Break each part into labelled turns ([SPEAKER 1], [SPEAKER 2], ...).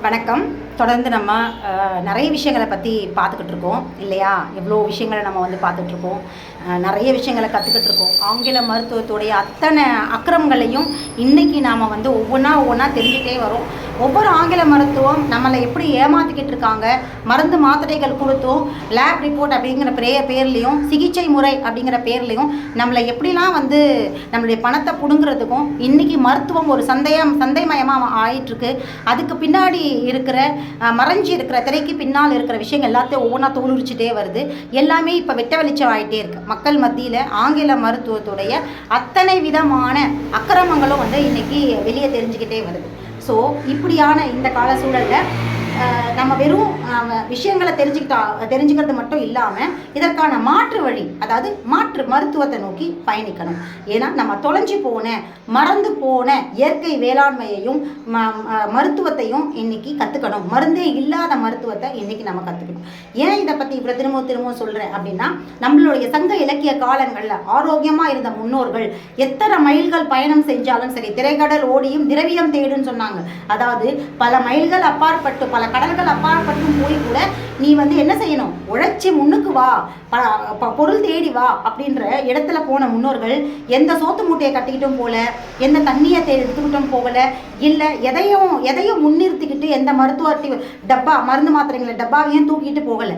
[SPEAKER 1] வணக்கம். தொடர்ந்து நம்ம நிறைய விஷயங்களை பற்றி பார்த்துக்கிட்டு இருக்கோம் இல்லையா? எவ்வளோ விஷயங்களை நம்ம வந்து பார்த்துட்ருக்கோம் நிறைய விஷயங்களை கற்றுக்கிட்டு இருக்கோம் ஆங்கில மருத்துவத்துடைய அத்தனை அக்கிரமங்களையும் இன்றைக்கி நாம் வந்து ஒவ்வொன்றா ஒவ்வொன்றா தெரிஞ்சுட்டே வரோம். ஒவ்வொரு ஆங்கில மருத்துவம் நம்மளை எப்படி ஏமாத்திக்கிட்டு இருக்காங்க மருந்து மாத்திரைகள் கொடுத்தும் லேப் ரிப்போர்ட் அப்படிங்கிற பே பேர்லேயும் சிகிச்சை முறை அப்படிங்கிற பேர்லேயும் நம்மளை எப்படிலாம் வந்து நம்மளுடைய பணத்தை பிடுங்கிறதுக்கும் இன்றைக்கி மருத்துவம் ஒரு சந்தையம் சந்தைமயமாக ஆயிட்டுருக்கு. அதுக்கு பின்னாடி இருக்கிற மறைஞ்சு இருக்கிற திரைக்கு பின்னால் இருக்கிற விஷயங்கள் எல்லாத்தையும் ஒவ்வொன்றா தோலுரிச்சிட்டே வருது. எல்லாமே இப்போ வெட்ட வெளிச்சம் ஆகிட்டே இருக்கு. மக்கள் மத்தியில் ஆங்கில மருத்துவத்துடைய அத்தனை விதமான அக்கிரமங்களும் வந்து இன்னைக்கு வெளியே தெரிஞ்சுக்கிட்டே வருது. ஸோ இப்படியான இந்த கால சூழலில் நம்ம வெறும் விஷயங்களை தெரிஞ்சுக்கிட்டா தெரிஞ்சுக்கிறது மட்டும் இல்லாமல் இதற்கான மாற்று வழி அதாவது மாற்று மருத்துவத்தை நோக்கி பயணிக்கணும். ஏன்னா நம்ம தொலைஞ்சு போன மறந்து போன இயற்கை வேளாண்மையையும் ம- மருத்துவத்தையும் இன்னைக்கு கற்றுக்கணும் மருந்தே இல்லாத மருத்துவத்தை இன்னைக்கு நம்ம கற்றுக்கணும் ஏன் இதை பற்றி இவ்வளோ திரும்ப திரும்ப சொல்கிறேன் அப்படின்னா நம்மளுடைய சங்க இலக்கிய காலங்களில் ஆரோக்கியமாக இருந்த முன்னோர்கள் எத்தனை மைல்கள் பயணம் செஞ்சாலும் சரி திரைக்கடல் ஓடியும் திரவியம் தேடுன்னு சொன்னாங்க. அதாவது பல மைல்கள் அப்பாற்பட்டு பல கடல்கள் அப்பாற்பட்டும் போய் கூட நீ வந்து என்ன செய்யணும்? உழைச்சி முன்னுக்கு வா. ப பொருள் தேடி வா அப்படின்ற இடத்துல போன முன்னோர்கள் எந்த சோத்து மூட்டையை கட்டிக்கிட்டும் போல எந்த தண்ணியை தே எடுத்துக்கிட்டும் போகல இல்லை எதையும் எதையும் முன்னிறுத்திக்கிட்டு எந்த மருத்துவ டப்பா மருந்து மாத்திரைங்களை டப்பாவையும் தூக்கிட்டு போகலை.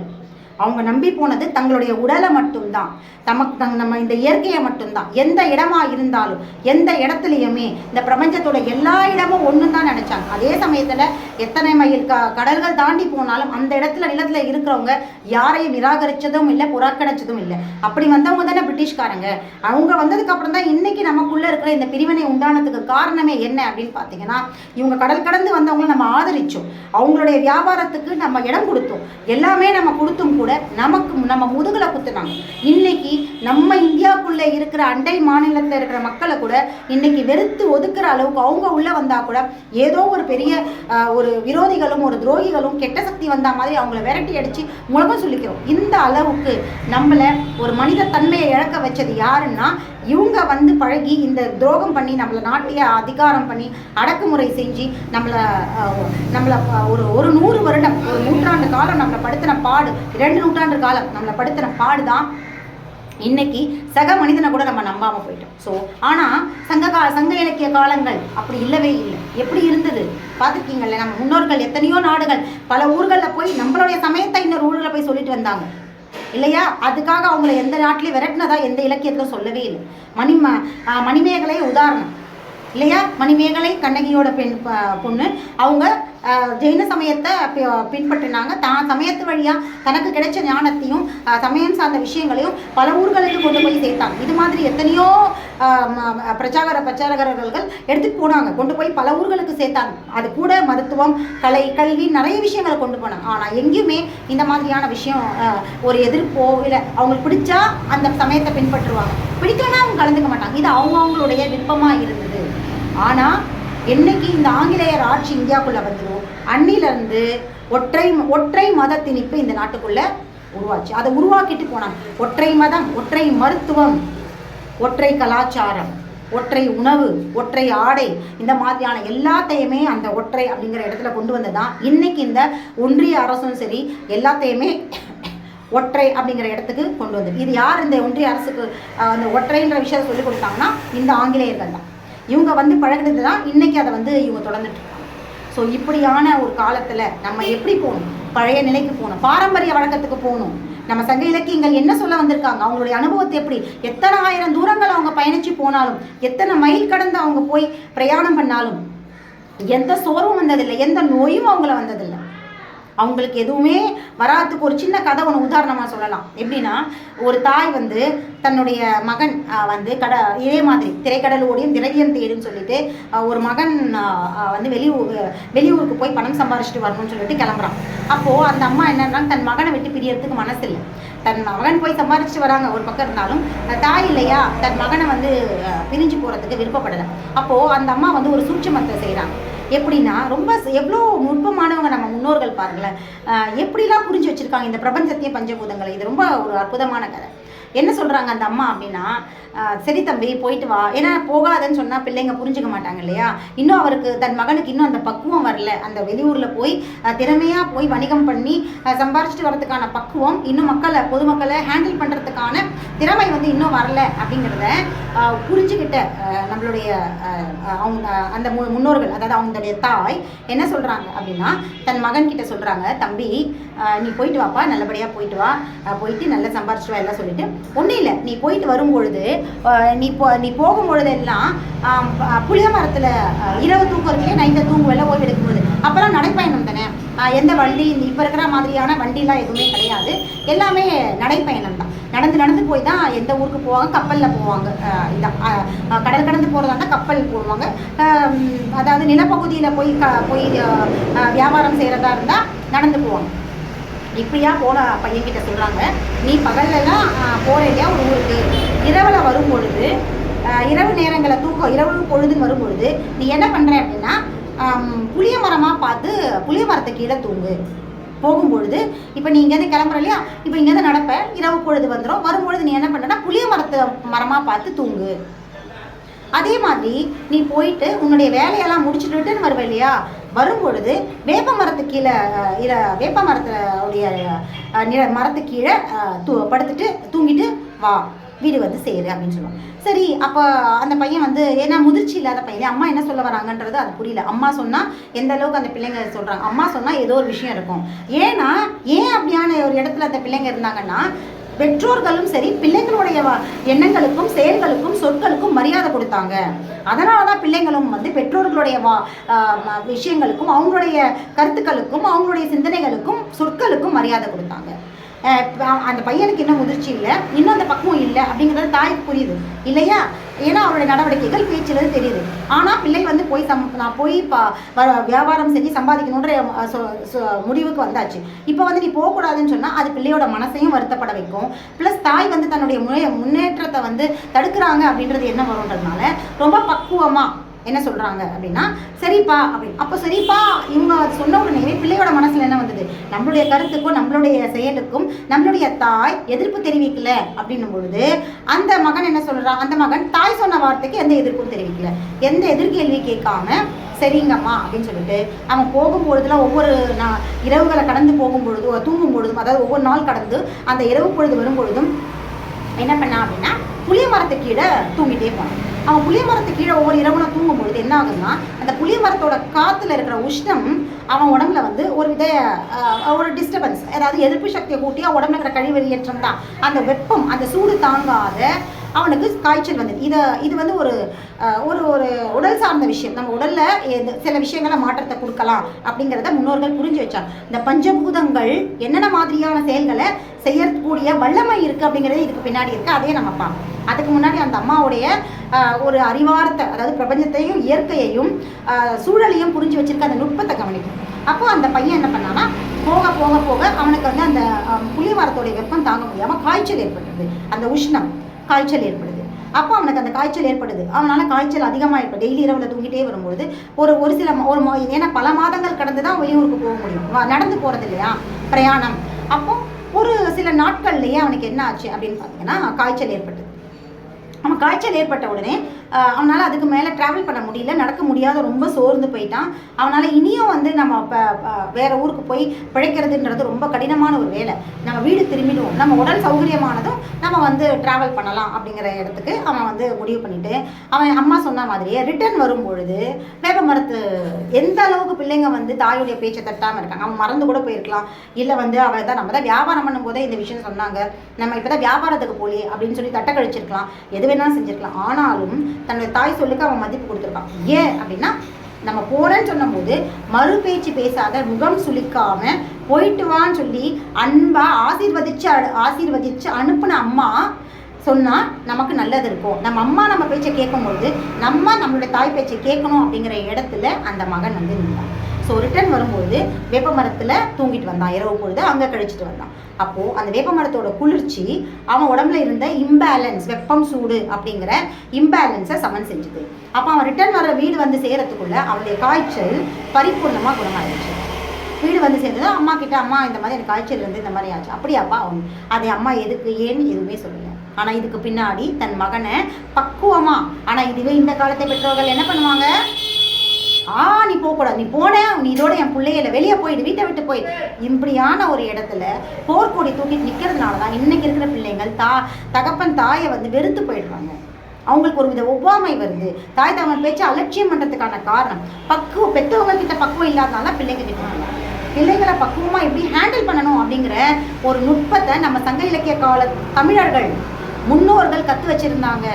[SPEAKER 1] அவங்க நம்பி போனது தங்களுடைய உடலை மட்டும்தான். தமக்கு தங் நம்ம இந்த இயற்கையை மட்டும்தான். எந்த இடமா இருந்தாலும் எந்த இடத்துலையுமே இந்த பிரபஞ்சத்தோட எல்லா இடமும் ஒன்று தான் நினைச்சாங்க. அதே சமயத்தில் எத்தனை மைல் க கடல்கள் தாண்டி போனாலும் அந்த இடத்துல நிலத்தில் இருக்கிறவங்க யாரையும் நிராகரிச்சதும் இல்லை புறக்கணிச்சதும் இல்லை. அப்படி வந்தவங்க தானே பிரிட்டிஷ்காரங்க. அவங்க வந்ததுக்கப்புறம் தான் இன்னைக்கு நமக்குள்ளே இருக்கிற இந்த பிரிவினை உண்டானதுக்கு காரணமே என்ன அப்படின்னு பார்த்தீங்கன்னா இவங்க கடல் கடந்து வந்தவங்கள நம்ம ஆதரித்தோம் அவங்களுடைய வியாபாரத்துக்கு நம்ம இடம் கொடுத்தோம். எல்லாமே நம்ம கொடுத்தும் கூட நமக்கு நம்ம முதுகுல குத்துனாங்க. இன்னைக்கு நம்ம இந்தியாவுக்குள்ளே இருக்கிற அண்டை மாநிலத்தில் இருக்கிற மக்களை கூட இன்னைக்கு வெறுத்து ஒதுக்குற அளவுக்கு அவங்க உள்ளே வந்தால் கூட ஏதோ ஒரு பெரிய ஒரு விரோதிகளும் ஒரு துரோகிகளும் கெட்ட சக்தி வந்த மாதிரி அவங்கள விரட்டி அடித்து முழக்கம் சொல்லிக்கிறோம். இந்த அளவுக்கு நம்மளை ஒரு மனித தன்மையை இழக்க வச்சது யாருன்னா இவங்க வந்து பழகி இந்த துரோகம் பண்ணி நம்மளை நாட்டையே அதிகாரம் பண்ணி அடக்குமுறை செஞ்சு நம்மளை நம்மளை ஒரு ஒரு நூறு வருடம் ஒரு நூற்றாண்டு காலம் நம்மளை படுத்தின பாடு இரண்டு நூற்றாண்டு காலம் நம்மளை படுத்தின பாடு தான் இன்னைக்கு சக மனிதனை கூட நம்ம நம்பாம போயிட்டோம். ஸோ ஆனால் சங்க கா சங்க இலக்கிய காலங்கள் அப்படி இல்லவே இல்லை. எப்படி இருந்தது? பார்த்துருக்கீங்கல்ல நம்ம முன்னோர்கள் எத்தனையோ நாடுகள் பல ஊர்களில் போய் நம்மளுடைய சமயத்தை இன்னொரு ஊரில் போய் சொல்லிட்டு வந்தாங்க. இல்லையா? அதுக்காக அவங்கள எந்த நாட்டிலையும் விரட்டினதா எந்த இலக்கியத்திலும் சொல்லவே இல்லை. மணி மணிமேகலை உதாரணம். இல்லையா? மணிமேகலை கண்ணகியோட பெண் பொண்ணு. அவங்க ஜெயின சமயத்தை பின்பற்றினாங்க. தான் சமயத்து வழியாக தனக்கு கிடைச்ச ஞானத்தையும் சமயம் சார்ந்த விஷயங்களையும் பல ஊர்களுக்கு கொண்டு போய் சேர்த்தாங்க. இது மாதிரி எத்தனையோ ம- பிரச்சார பிரச்சாரகர்கள் எடுத்துட்டு போனாங்க. கொண்டு போய் பல ஊர்களுக்கு சேர்த்தாங்க. அது கூட மருத்துவம் கலை கல்வி நிறைய விஷயங்களை கொண்டு போனாங்க. ஆனால் எங்கேயுமே இந்த மாதிரியான விஷயம் ஒரு எதிர்ப்போ இல்லை. அவங்களுக்கு பிடிச்சா அந்த சமயத்தை பின்பற்றுவாங்க. பிடிக்கலன்னா அவங்க கலந்துக்க மாட்டாங்க. இது அவங்கவுங்களுடைய விருப்பமாக இருந்தது. ஆனால் என்னைக்கு இந்த ஆங்கிலேயர் ஆட்சி இந்தியாவுக்குள்ள வந்துடும் அன்னிலிருந்து ஒற்றை ஒற்றை மத திணிப்பு இந்த நாட்டுக்குள்ள உருவாச்சு. அதை உருவாக்கிட்டு போனாங்க. ஒற்றை மதம் ஒற்றை மருத்துவம் ஒற்றை கலாச்சாரம் ஒற்றை உணவு ஒற்றை ஆடை இந்த மாதிரியான எல்லாத்தையுமே அந்த ஒற்றை அப்படிங்கிற இடத்துல கொண்டு வந்ததான் இன்னைக்கு இந்த ஒன்றிய அரசும் சரி எல்லாத்தையுமே ஒற்றை அப்படிங்கிற இடத்துக்கு கொண்டு வந்தது. இது யார் இந்த ஒன்றிய அரசுக்கு அந்த ஒற்றைன்ற விஷயத்தை சொல்லி கொடுத்தாங்கன்னா இந்த ஆங்கிலேயர்கள் தான். இவங்க வந்து பழகினது தான் இன்னைக்கு அதை வந்து இவங்க தொடர்ந்துட்டு இருக்காங்க. ஸோ இப்படியான ஒரு காலத்தில் நம்ம எப்படி போகணும்? பழைய நிலைக்கு போகணும். பாரம்பரிய வழக்கத்துக்கு போகணும். நம்ம சங்க இலக்கியங்கள் என்ன சொல்ல வந்திருக்காங்க? அவங்களுடைய அனுபவத்தை எப்படி? எத்தனை ஆயிரம் தூரங்கள் அவங்க பயணித்து போனாலும் எத்தனை மைல் கடந்து அவங்க போய் பிரயாணம் பண்ணாலும் எந்த சோர்வும் வந்ததில்லை எந்த நோயும் அவங்கள வந்ததில்லை. அவங்களுக்கு எதுவுமே வராதுக்கு ஒரு சின்ன கதை ஒன்று உதாரணமாக சொல்லலாம். எப்படின்னா ஒரு தாய் வந்து தன்னுடைய மகன் வந்து கட இதே மாதிரி திரைக்கடல் ஓடியும் திரவியம் தேடுன்னு சொல்லிட்டு ஒரு மகன் வந்து வெளியூர் வெளியூருக்கு போய் பணம் சம்பாரிச்சிட்டு வரணும்னு சொல்லிட்டு கிளம்புறான். அப்போது அந்த அம்மா என்னன்னா தன் மகனை விட்டு பிரியறதுக்கு மனசு இல்லை. தன் மகன் போய் சம்பாரிச்சிட்டு வராங்க ஒரு பக்கம் இருந்தாலும் தாய் இல்லையா? தன் மகனை வந்து பிரிஞ்சு போகிறதுக்கு விருப்பப்படலை. அப்போது அந்த அம்மா வந்து ஒரு சூட்சமத்தை செய்கிறாங்க எப்படின்னா ரொம்ப எவ்வளோ நுட்பமானவங்க நம்ம முன்னோர்கள் பாருங்களேன். எப்படிலாம் புரிஞ்சு வச்சுருக்காங்க இந்த பிரபஞ்சத்தையும் பஞ்சபூதங்களை? இது ரொம்ப ஒரு அற்புதமான கதை. என்ன சொல்கிறாங்க அந்த அம்மா அப்படின்னா சரி தம்பி போயிட்டு வா. ஏன்னா போகாதன்னு சொன்னால் பிள்ளைங்க புரிஞ்சுக்க மாட்டாங்க இல்லையா? இன்னும் அவருக்கு தன் மகனுக்கு இன்னும் அந்த பக்குவம் வரல. அந்த வெளியூரில் போய் திறமையாக போய் வணிகம் பண்ணி சம்பாரிச்சிட்டு வரதுக்கான பக்குவம் இன்னும் மக்களை பொதுமக்களை ஹேண்டில் பண்ணுறதுக்கான திறமை வந்து இன்னும் வரல அப்படிங்கிறத புரிஞ்சுக்கிட்ட நம்மளுடைய அவங்க அந்த மு- முன்னோர்கள் அதாவது அவங்களுடைய தாய் என்ன சொல்கிறாங்க அப்படின்னா தன் மகன் கிட்ட சொல்கிறாங்க தம்பி நீ போயிட்டு வாப்பா நல்லபடியாக போயிட்டு வா. போயிட்டு நல்லா சம்பாரிச்சிட்டு வா எல்லாம் சொல்லிட்டு ஒன்றும் இல்லை. நீ போயிட்டு வரும்பொழுது நீ போ நீ போகும்பொழுதெல்லாம் புளிய மரத்தில் இரவு தூங்குறதுலேயே நைட்டில் தூங்குவதில் ஓய்வு எடுக்கும்போது அப்போல்லாம் நடைப்பயணம் தானே? எந்த வண்டி இப்போ இருக்கிற மாதிரியான வண்டிலாம் எதுவுமே கிடையாது. எல்லாமே நடைப்பயணம் தான். நடந்து நடந்து போய் தான் எந்த ஊருக்கு போவாங்க கப்பலில் போவாங்க. இதான் கடல் கடந்து போகிறதா இருந்தால் கப்பல் போடுவாங்க அதாவது நிலப்பகுதியில் போய் க போய் வியாபாரம் செய்கிறதா இருந்தால் நடந்து போவாங்க. இப்படியா போன பையன்கிட்ட சொல்கிறாங்க நீ பகல்லலாம் போகிற இல்லையா ஒரு ஊருக்கு. இரவில் வரும் பொழுது இரவு நேரங்களை தூக்கம் இரவு பொழுதுன்னு வரும் பொழுது நீ என்ன பண்ணுற அப்படின்னா புளிய மரமாக பார்த்து புளிய மரத்தை கீழே தூங்கு. போகும்பொழுது இப்போ நீ இங்கேருந்து கிளம்புற இல்லையா? இப்போ இங்கேருந்து நடப்ப இரவு பொழுது வந்துடும் வரும்பொழுது நீ என்ன பண்ணனா புளிய மரத்தை மரமாக பார்த்து தூங்கு. அதே மாதிரி நீ போயிட்டு உன்னுடைய வேலையெல்லாம் முடிச்சுட்டு வருவே வருவ இல்லையா? வரும்பொழுது வேப்ப மரத்து கீழே இர வேப்ப மரத்துடைய நில மரத்து கீழே தூ படுத்துட்டு தூங்கிட்டு வா வீடு வந்து சேரு அப்படின்னு சொல்லுவோம் சரி அப்போ அந்த பையன் வந்து ஏன்னா முதிர்ச்சி இல்லாத பையன் அம்மா என்ன சொல்ல வராங்கன்றது அது புரியல. அம்மா சொன்னால் எந்த அளவுக்கு அந்த பிள்ளைங்க சொல்கிறாங்க அம்மா சொன்னால் ஏதோ ஒரு விஷயம் இருக்கும். ஏன்னா ஏன் அப்படியான ஒரு இடத்துல அந்த பிள்ளைங்க இருந்தாங்கன்னா பெற்றோர்களும் சரி பிள்ளைங்களுடைய எண்ணங்களுக்கும் செயல்களுக்கும் சொற்களுக்கும் மரியாதை கொடுத்தாங்க. அதனால தான் பிள்ளைங்களும் வந்து பெற்றோர்களுடைய வா ம- விஷயங்களுக்கும் அவங்களுடைய கருத்துக்களுக்கும் அவங்களுடைய சிந்தனைகளுக்கும் சொற்களுக்கும் மரியாதை கொடுத்தாங்க. அந்த பையனுக்கு இன்னும் முதிர்ச்சி இல்லை. இன்னும் அந்த பக்குவம் இல்லை அப்படிங்கிறது தாய்க்கு புரியுது. இல்லையா? ஏன்னா அவருடைய நடவடிக்கைகள் பேச்சில் தெரியுது. ஆனால் பிள்ளை வந்து போய் சம் நான் போய் பா வ- வியாபாரம் செஞ்சு சம்பாதிக்கணுன்ற சொ- முடிவுக்கு வந்தாச்சு. இப்போ வந்து நீ போகக்கூடாதுன்னு சொன்னால் அது பிள்ளையோட மனசையும் வருத்தப்பட வைக்கும். ப்ளஸ் தாய் வந்து தன்னுடைய முன்னேற்றத்தை வந்து தடுக்கிறாங்க அப்படின்றது என்ன வரும்ன்றதுனால ரொம்ப பக்குவமாக என்ன சொல்கிறாங்க அப்படின்னா சரிப்பா அப்படின்னு. அப்போ சரிப்பா இவங்க சொன்ன உடனே பிள்ளையோட மனசில் என்ன வந்தது? நம்மளுடைய கருத்துக்கும் நம்மளுடைய செயலுக்கும் நம்மளுடைய தாய் எதிர்ப்பு தெரிவிக்கல அப்படின்னும் பொழுது அந்த மகன் என்ன சொல்கிறான் அந்த மகன் தாய் சொன்ன வார்த்தைக்கு எந்த எதிர்ப்பும் தெரிவிக்கல. எந்த எதிர்கேள்வி கேட்காம சரிங்கம்மா அப்படின்னு சொல்லிட்டு அவன் போகும்பொழுதுல ஒவ்வொரு நான் இரவுகளை கடந்து போகும்பொழுதும் தூங்கும் பொழுதும் அதாவது ஒவ்வொரு நாள் கடந்து அந்த இரவு பொழுது வரும் பொழுதும் என்ன பண்ணான் அப்படின்னா புளிய மரத்துக்கு கீழே தூங்கிட்டே போனான். அவன் புளிய மரத்து கீழே ஒவ்வொரு இரவுல தூங்கும் பொழுது என்ன ஆகுதுன்னா அந்த புளிய மரத்தோட காற்றுல இருக்கிற உஷ்ணம் அவன் உடம்புல வந்து ஒரு வித ஒரு டிஸ்டர்பன்ஸ் அதாவது எதிர்ப்பு சக்தியை கூட்டி அவன் உடம்புல இருக்கிற கழிவு வெளியேற்றம் தான் அந்த வெப்பம் அந்த சூடு தாங்காத அவனுக்கு காய்ச்சல் வந்தது. இதை இது வந்து ஒரு ஒரு ஒரு உடல் சார்ந்த விஷயம். நம்ம உடலில் எது- சில விஷயங்களை மாற்றத்தை கொடுக்கலாம் அப்படிங்கிறத முன்னோர்கள் புரிஞ்சு வச்சாங்க. இந்த பஞ்சபூதங்கள் என்னென்ன மாதிரியான செயல்களை செய்யக்கூடிய வல்லமை இருக்குது அப்படிங்கிறது இதுக்கு பின்னாடி இருக்குது அதையே நம்ம பார்ப்போம் அதுக்கு முன்னாடி அந்த அம்மாவுடைய ஒரு அறிவார்த்த அதாவது பிரபஞ்சத்தையும் இயற்கையையும் சூழலையும் புரிஞ்சு வச்சுருக்க அந்த நுட்பத்தை கவனிக்கும் அப்போ அந்த பையன் என்ன பண்ணானா போக போக போக அவனுக்கு வந்து அந்த ஆஹ், மரத்தோடைய வெப்பம் தாங்க முடியாமல் காய்ச்சல் ஏற்பட்டுருது அந்த உஷ்ணம். காய்ச்சல் ஏற்படுது. அப்போ அவனுக்கு அந்த காய்ச்சல் ஏற்படுது. அவனால காய்ச்சல் அதிகமாக ஏற்படும் டெய்லி இரவில் தூங்கிட்டே வரும்பொழுது ஒரு ஒரு சில ஒரு ஏன்னா பல மாதங்கள் கடந்து தான் வெளியூருக்கு போக முடியும். நடந்து போகிறது இல்லையா? பிரயாணம். அப்போ ஒரு சில நாட்கள்லேயே அவனுக்கு என்ன ஆச்சு அப்படின்னு பார்த்தீங்கன்னா காய்ச்சல் ஏற்பட்டு அவன் காய்ச்சல் ஏற்பட்ட உடனே அவனால் அதுக்கு மேலே ட்ராவல் பண்ண முடியல நடக்க முடியாத ரொம்ப சோர்ந்து போயிட்டான். அவனால் இனியும் வந்து நம்ம இப்போ வேறு ஊருக்கு போய் பிழைக்கிறதுன்றது ரொம்ப கடினமான ஒரு வேலை. நம்ம வீடு திரும்பிடுவோம். நம்ம உடல் சௌகரியமானதும் நம்ம வந்து ட்ராவல் பண்ணலாம் அப்படிங்கிற இடத்துக்கு அவன் வந்து முடிவு பண்ணிவிட்டு அவன் அம்மா சொன்ன மாதிரியே ரிட்டர்ன் வரும் பொழுது வேப்ப மரத்து எந்த அளவுக்கு பிள்ளைங்க வந்து தாயுடைய பேச்சை தட்டாமல் இருக்காங்க. அவன் மறந்து கூட போயிருக்கலாம். இல்லை வந்து அவள் தான் நம்ம தான் வியாபாரம் பண்ணும்போதே இந்த விஷயம் சொன்னாங்க. நம்ம இப்போ தான் வியாபாரத்துக்கு போலி அப்படின்னு சொல்லி தட்ட கழிச்சிருக்கலாம். எது வேணாலும் செஞ்சிருக்கலாம். ஆனாலும் தன்னுடைய தாய் சொல்லுக்கு அவன் மதிப்பு கொடுத்துருக்கான். ஏன் அப்படின்னா நம்ம போறேன்னு சொன்னபோது மறு பேச்சு பேசாத முகம் சுளிக்காம போயிட்டு வான்னு சொல்லி அன்பா ஆசீர்வதிச்சு அ ஆசீர்வதிச்சு அனுப்புன அம்மா சொன்னால் நமக்கு நல்லது இருக்கும். நம்ம அம்மா நம்ம பேச்சை கேட்கும்பொழுது நம்ம நம்மளுடைய தாய் பேச்சை கேட்கணும் அப்படிங்கிற இடத்துல அந்த மகன் வந்து நின்றான். ஸோ ரிட்டர்ன் வரும்போது வேப்ப மரத்தில் தூங்கிட்டு வந்தான். இரவு பொழுது அங்கே கழிச்சிட்டு வந்தான். அப்போது அந்த வேப்ப மரத்தோட குளிர்ச்சி அவன் உடம்புல இருந்த இம்பேலன்ஸ் வெப்பம் சூடு அப்படிங்கிற இம்பேலன்ஸை சமன் செஞ்சுது. அப்போ அவன் ரிட்டர்ன் வர வீடு வந்து சேரத்துக்குள்ளே அவனுடைய காய்ச்சல் பரிபூர்ணமாக குணமாயிடுச்சு வீடு வந்து சேர்ந்தது அம்மா கிட்ட அம்மா இந்த மாதிரி எனக்கு காய்ச்சல் இருந்து இந்த மாதிரி ஆச்சு. அப்படியாப்பா அவன் அதை அம்மா எதுக்கு ஏன்னு எதுவுமே சொல்லலை. ஆனால் இதுக்கு பின்னாடி தன் மகனை பக்குவமா ஆனால் இதுவே இந்த காலத்தை பெற்றோர்கள் என்ன பண்ணுவாங்க? ஆ நீ போகக்கூடாது நீ போன நீ இதோட என் பிள்ளைகள வெளியே போயிடு வீட்டை விட்டு போயிடு இப்படியான ஒரு இடத்துல போர்க்கொடி தூக்கிட்டு நிற்கிறதுனால தான் இன்னைக்கு இருக்கிற பிள்ளைங்கள் தா தகப்பன் தாயை வந்து வெறுத்து போயிடுறாங்க. அவங்களுக்கு ஒரு வித ஒவ்வாமை வருது. தாய் தகவல் பேச்சு அலட்சியம் பண்ணுறதுக்கான காரணம் பக்குவம் பெற்றவங்க கிட்ட பக்குவம் இல்லாதனால பிள்ளைங்க கிட்ட பிள்ளைங்களை பக்குவமாக எப்படி ஹேண்டில் பண்ணணும் அப்படிங்கிற ஒரு நுட்பத்தை நம்ம சங்க இலக்கிய கால தமிழர்கள் முன்னோர்கள் கற்று வச்சுருந்தாங்க.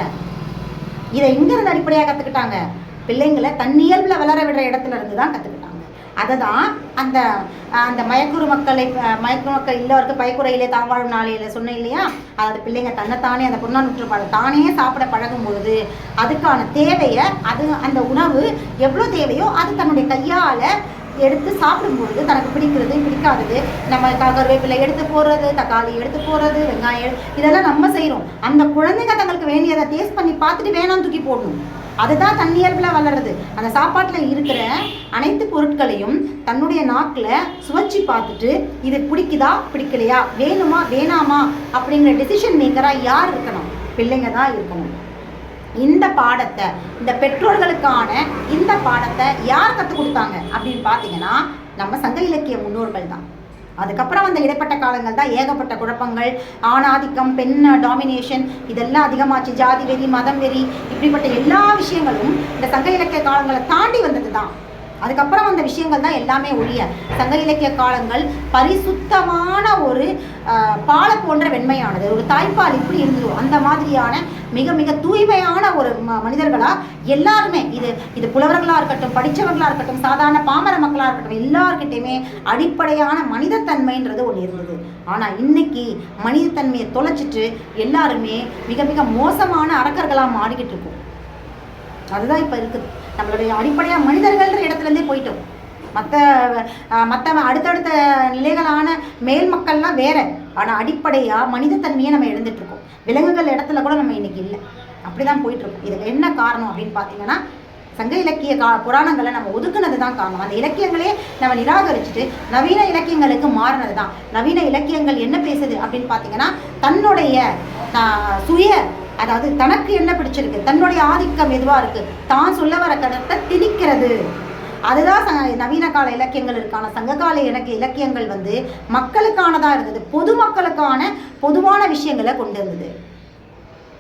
[SPEAKER 1] இதை இங்கிருந்து அடிப்படையாக கற்றுக்கிட்டாங்க பிள்ளைங்களை தன்னியல்பில் வளர விடுற இடத்துல இருந்து தான் கற்றுக்கிட்டாங்க அதை தான் அந்த அந்த மயக்குறு மக்களை மயக்குறு மக்கள் இல்லவருக்கு பயக்குறையிலே தான் நாளையில் சொன்னேன் இல்லையா? அதாவது பிள்ளைங்க தன்னைத்தானே அந்த புண்ணாநுற்றுப்பாடு தானே சாப்பிட பழகும் பொழுது அதுக்கான தேவையை அது அந்த உணவு எவ்வளோ தேவையோ அது தன்னுடைய கையால் எடுத்து சாப்பிடும்பொழுது தனக்கு பிடிக்கிறது பிடிக்காதது. நம்ம கருவேப்பிலை எடுத்து போடுறது தக்காளி எடுத்து போடுறது வெங்காயம் இதெல்லாம் நம்ம செய்கிறோம் அந்த குழந்தைங்க தங்களுக்கு வேண்டியதை டேஸ்ட் பண்ணி பார்த்துட்டு வேணாம் தூக்கி போடணும். அதுதான் தன்னியல்பில் வளருது அந்த சாப்பாட்டில் இருக்கிற அனைத்து பொருட்களையும் தன்னுடைய நாக்கில் சுவைச்சு பார்த்துட்டு இது பிடிக்குதா பிடிக்கலையா வேணுமா வேணாமா? அப்படிங்கிற டெசிஷன் மேக்கராக யார் இருக்கணும்? பிள்ளைங்க தான் இருக்கணும். இந்த பாடத்தை இந்த பெற்றோர்களுக்கான இந்த பாடத்தை யார் கற்றுக் கொடுத்தாங்க அப்படின்னு பார்த்தீங்கன்னா நம்ம சங்க இலக்கிய முன்னோர்கள் தான். அதுக்கப்புறம் வந்த இடைப்பட்ட காலங்கள் தான் ஏகப்பட்ட குழப்பங்கள் ஆணாதிக்கம் பெண் டாமினேஷன் இதெல்லாம் அதிகமாச்சு. ஜாதி வெறி மதம் வெறி இப்படிப்பட்ட எல்லா விஷயங்களும் இந்த சங்க இலக்கிய காலங்களை தாண்டி வந்தது தான் அதுக்கப்புறம் வந்த விஷயங்கள் தான் எல்லாமே ஒழிய சங்க இலக்கிய காலங்கள் பரிசுத்தமான ஒரு பாலை போன்ற வெண்மையானது. ஒரு தாய்ப்பால் இப்படி இருந்ததோ அந்த மாதிரியான மிக மிக தூய்மையான ஒரு ம மனிதர்களா எல்லாருமே இது இது புலவர்களாக இருக்கட்டும் படித்தவர்களாக இருக்கட்டும் சாதாரண பாமர மக்களாக இருக்கட்டும் எல்லார்கிட்டையுமே அடிப்படையான மனிதத்தன்மைன்றது ஒன்று இருந்தது. ஆனால் இன்னைக்கு மனிதத்தன்மையை தொலைச்சிட்டு எல்லாருமே மிக மிக மோசமான அரக்கர்களாக மாறிக்கிட்டு இருக்கும். அதுதான் இப்போ இருக்குது. நம்மளுடைய அடிப்படையாக மனிதர்கள்ன்ற இடத்துலேருந்தே போயிட்டோம். மற்ற மற்ற அடுத்தடுத்த நிலைகளான மேல் மக்கள்லாம் வேற. ஆனால் அடிப்படையாக மனிதத்தன்மையை நம்ம இழந்துட்டு இருக்கோம் விலங்குகள் இடத்துல கூட நம்ம இன்னைக்கு இல்லை. அப்படி தான் போயிட்டுருக்கோம். இதுக்கு என்ன காரணம் அப்படின்னு பார்த்தீங்கன்னா சங்க இலக்கிய கா புராணங்களை நம்ம ஒதுக்குனது தான் காரணம். அந்த இலக்கியங்களே நம்ம நிராகரிச்சுட்டு நவீன இலக்கியங்களுக்கு மாறினது தான் நவீன இலக்கியங்கள் என்ன பேசுது அப்படின்னு பார்த்தீங்கன்னா தன்னுடைய சுய அதாவது தனக்கு என்ன பிடிச்சிருக்கு? தன்னுடைய ஆதிக்கம் எதுவாக இருக்கு? தான் சொல்ல வர கருத்தை திணிக்கிறது. அதுதான் நவீன கால இலக்கியங்கள் இருக்கான சங்ககால இலக்கிய இலக்கியங்கள் வந்து மக்களுக்கானதாக இருந்தது. பொதுமக்களுக்கான பொதுவான விஷயங்களை கொண்டு இருந்தது.